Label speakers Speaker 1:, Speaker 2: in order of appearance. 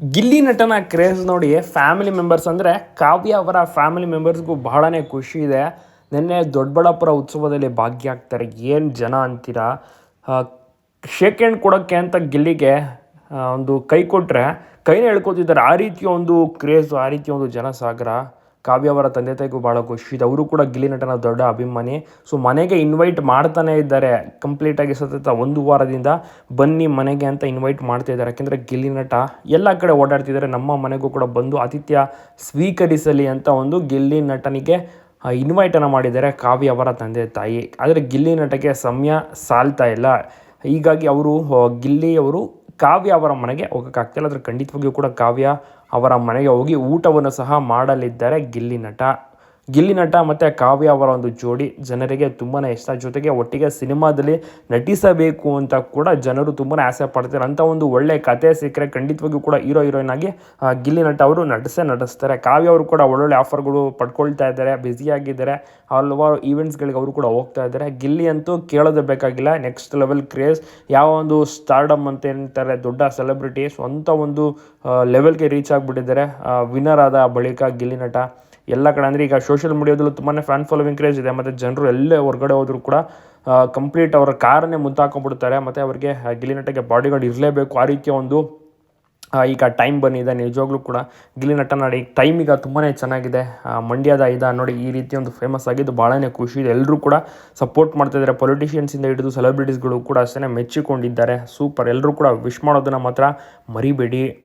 Speaker 1: ಗಿಲ್ಲಿ ನಟನ ಕ್ರೇಜ್ ನೋಡಿ family members ಅಂದರೆ ಕಾವ್ಯ ಅವರ ಫ್ಯಾಮಿಲಿ ಮೆಂಬರ್ಸ್ಗೂ ಬಹಳನೇ ಖುಷಿ ಇದೆ. ನಿನ್ನೆ ದೊಡ್ಡಬಳ್ಳಾಪುರ ಉತ್ಸವದಲ್ಲಿ ಭಾಗಿಯಾಗ್ತಾರೆ. ಏನು ಜನ ಅಂತೀರಾ? ಶೇಕ್ ಹ್ಯಾಂಡ್ ಕೊಡೋಕ್ಕೆ ಅಂತ ಗಿಲ್ಲಿಗೆ ಒಂದು ಕೈ ಕೊಟ್ಟರೆ ಕೈನೇ ಹೇಳ್ಕೊತಿದ್ದಾರೆ ಆ ರೀತಿಯ ಒಂದು ಕ್ರೇಜು ಆ ರೀತಿಯ ಒಂದು ಜನಸಾಗರ. ಕಾವ್ಯ ಅವರ ತಂದೆ ತಾಯಿಗೂ ಭಾಳ ಖುಷಿ. ಇದೆ ಅವರು ಕೂಡ ಗಿಲ್ಲಿ ನಟನ ದೊಡ್ಡ ಅಭಿಮಾನಿ. ಸೊ ಮನೆಗೆ ಇನ್ವೈಟ್ ಮಾಡ್ತಾನೆ ಇದ್ದಾರೆ. ಕಂಪ್ಲೀಟಾಗಿ ಸತತ ಒಂದು ವಾರದಿಂದ ಬನ್ನಿ ಮನೆಗೆ ಅಂತ ಇನ್ವೈಟ್ ಮಾಡ್ತಾ ಇದ್ದಾರೆ. ಯಾಕೆಂದರೆ ಗಿಲ್ಲಿ ನಟ ಎಲ್ಲ ಕಡೆ ಓಡಾಡ್ತಿದ್ದಾರೆ. ನಮ್ಮ ಮನೆಗೂ ಕೂಡ ಬಂದು ಆತಿಥ್ಯ ಸ್ವೀಕರಿಸಲಿ ಅಂತ ಒಂದು ಗಿಲ್ಲಿ ನಟನಿಗೆ ಇನ್ವೈಟನ್ನು ಮಾಡಿದ್ದಾರೆ ಕಾವ್ಯ ಅವರ ತಂದೆ ತಾಯಿ. ಆದರೆ ಗಿಲ್ಲಿ ನಟಕ್ಕೆ ಸಮಯ ಸಾಲ್ತಾ ಇಲ್ಲ. ಹೀಗಾಗಿ ಅವರು ಗಿಲ್ಲಿ ಅವರು ಕಾವ್ಯ ಅವರ ಮನೆಗೆ ಹೋಗೋಕ್ಕಾಗ್ತಿಲ್ಲ ಆದರೆ ಖಂಡಿತವಾಗಿಯೂ ಕೂಡ ಕಾವ್ಯ ಅವರ ಮನೆಗೆ ಹೋಗಿ ಊಟವನ್ನು ಸಹ ಮಾಡಲಿದ್ದಾರೆ ಗಿಲ್ಲಿ ನಟ. ಗಿಲ್ಲಿ ನಟ ಮತ್ತು ಕಾವ್ಯ ಅವರ ಒಂದು ಜೋಡಿ ಜನರಿಗೆ ತುಂಬಾ ಇಷ್ಟ. ಜೊತೆಗೆ ಒಟ್ಟಿಗೆ ಸಿನಿಮಾದಲ್ಲಿ ನಟಿಸಬೇಕು ಅಂತ ಕೂಡ ಜನರು ತುಂಬಾ ಆಸೆ ಪಡ್ತಾರೆ. ಅಂಥ ಒಂದು ಒಳ್ಳೆ ಕತೆ ಸಿಕ್ಕರೆ ಖಂಡಿತವಾಗಿಯೂ ಕೂಡ ಹೀರೋ, ಹೀರೋಯಿನ್ ಆಗಿ ಗಿಲ್ಲಿ ನಟ ಅವರು ನಟಿಸೇ ನಟಿಸ್ತಾರೆ. ಕಾವ್ಯ ಅವರು ಕೂಡ ಒಳ್ಳೊಳ್ಳೆ ಆಫರ್ಗಳು ಪಡ್ಕೊಳ್ತಾ ಇದ್ದಾರೆ ಬ್ಯುಸಿಯಾಗಿದ್ದಾರೆ ಹಲವಾರು ಈವೆಂಟ್ಸ್ಗಳಿಗೆ ಅವರು ಕೂಡ ಹೋಗ್ತಾ ಇದ್ದಾರೆ. ಗಿಲ್ಲಿ ಅಂತೂ ಕೇಳೋದೇ ಬೇಕಾಗಿಲ್ಲ. ನೆಕ್ಸ್ಟ್ ಲೆವೆಲ್ ಕ್ರೇಜ್, ಯಾವ ಒಂದು ಸ್ಟಾರ್ಡಮ್ ಅಂತ ಏನಂತಾರೆ ದೊಡ್ಡ ಸೆಲೆಬ್ರಿಟೀಸ್, ಅಂಥ ಒಂದು ಲೆವೆಲ್ಗೆ ರೀಚ್ ಆಗಿಬಿಟ್ಟಿದ್ದಾರೆ. ವಿನ್ನರ್ ಆದ ಬಳಿಕ ಗಿಲ್ಲಿ ನಟ. ಎಲ್ಲ ಕಡೆ ಅಂದರೆ ಈಗ ಸೋಷಿಯಲ್ ಮೀಡಿಯಾದಲ್ಲೂ ತುಂಬಾ ಫ್ಯಾನ್ ಫಾಲೋವಿಂಗ್ ಕ್ರೇಜ್ ಇದೆ. ಮತ್ತು ಜನರು ಎಲ್ಲೇ ಹೊರಗಡೆ ಹೋದರೂ ಕೂಡ ಕಂಪ್ಲೀಟ್ ಅವರ ಕಾರನ್ನೇ ಮುಂತಾಕೊಂಡ್ಬಿಡ್ತಾರೆ. ಮತ್ತು ಅವರಿಗೆ ಗಿಲಿನಟಗೆ ಬಾಡಿಗಾರ್ಡ್ ಬಾಡಿ ಗಾರ್ಡ್ ಇರಲೇಬೇಕು. ಆ ರೀತಿಯ ಒಂದು ಈಗ ಟೈಮ್ ಬಂದಿದೆ ನಿಜವಾಗ್ಲೂ ಕೂಡ ಗಿಲಿನಟ ನಟ ನೋಡಿ ಟೈಮ್ ಈಗ ತುಂಬಾ ಚೆನ್ನಾಗಿದೆ. ಮಂಡ್ಯದ ಇದ ನೋಡಿ, ಈ ರೀತಿ ಒಂದು ಫೇಮಸ್ ಆಗಿದ್ದು ಭಾಳನೇ ಖುಷಿ ಇದೆ. ಎಲ್ಲರೂ ಕೂಡ ಸಪೋರ್ಟ್ ಮಾಡ್ತಾ ಇದ್ದಾರೆ. ಪೊಲಿಟಿಷಿಯನ್ಸಿಂದ ಹಿಡಿದು ಸೆಲೆಬ್ರಿಟೀಸ್ಗಳು ಕೂಡ ಅಷ್ಟೇ ಮೆಚ್ಚಿಕೊಂಡಿದ್ದಾರೆ. ಸೂಪರ್ ಎಲ್ಲರೂ ಕೂಡ ವಿಶ್ ಮಾಡೋದನ್ನು ಮಾತ್ರ ಮರಿಬೇಡಿ.